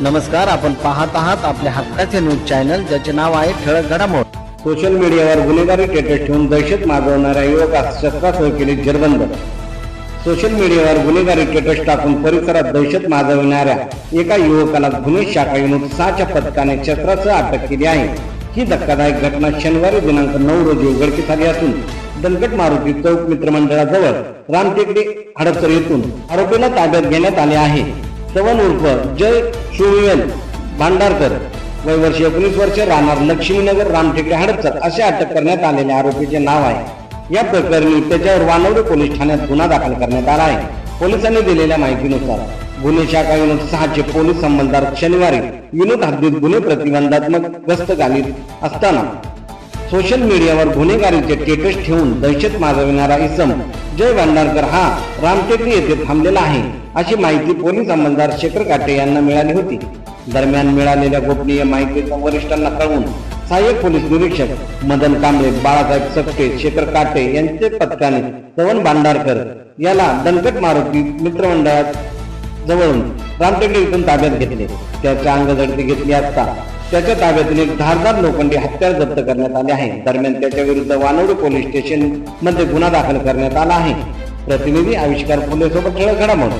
नमस्कार आपण पाहत आहात आपल्या हक्काचे न्यूज चॅनल ज्याचे नाव आहे ठळक घडामोड. सोशल मीडियावर गुन्हेगारी स्टेटस ठेवून दहशत माजवणाऱ्या युवकास शस्त्रासह केले जेरबंद. सोशल मीडियावर गुन्हेगारी टेटस टाकून परिसरात दहशत माजविणाऱ्या एका युवकाला गुन्हे शाखा युनिट सहाच्या पथकाने शस्त्रासह अटक केली आहे. ही धक्कादायक घटना शनिवारी दिनांक नऊ रोजी उघडकीस आली असून दलगट मारुती चौक मित्रमंडळाजवळ रामटेकडे हडपसर येथून आरोपीला ताब्यात घेण्यात आले आहे. सवन उर्फ जय शिववेल भांडारकर. वय वर्ष एकोणीस वर्ष राहणार लक्ष्मीनगर रामटेकडे हडपसर असे अटक करण्यात आलेले आरोपीचे नाव आहे. या प्रकरणी त्याच्यावर वानवडे पोलीस ठाण्यात गुन्हा दाखल करण्यात आला आहे. पोलिसांनी दिलेल्या माहितीनुसार गुन्हे शाखा युनिट सहाचे पोलीस अंमलदार शनिवारी युनिट हद्दीत गुन्हे प्रतिबंधात्मक गस्त घालीत असताना सोशल मीडियावर गुन्हेगारीचे टेटस ठेवून दहशत माजविणारा इसम जय भांडारकर हा रामटेकडी येथे थांबलेला आहे अशी माहिती पोलीस अंमलदार शेखर काटे यांना मिळाली होती. दरम्यान मिळालेल्या गोपनीय माहितीचा वरिष्ठांना कळवून सहाय्यक पोलीस निरीक्षक मदन कांबळे बाळासाहेब सकटे शेखर काटे यांचे पथकाने पवन भांडारकर याला दणकट मारुती मित्रमंडळात जवळून. रामटेकडे इथून ताब्यात घेतले. त्याच्या अंगझडती घेतली असता त्याच्या ताब्यातून एक धारदार लोखंडी हत्यार जप्त करण्यात आले आहे. दरम्यान त्याच्या विरुद्ध वानवडे पोलीस स्टेशनमध्ये गुन्हा दाखल करण्यात आला आहे. प्रतिनिधी आविष्कार फुले सोबत ठळक घडामोड.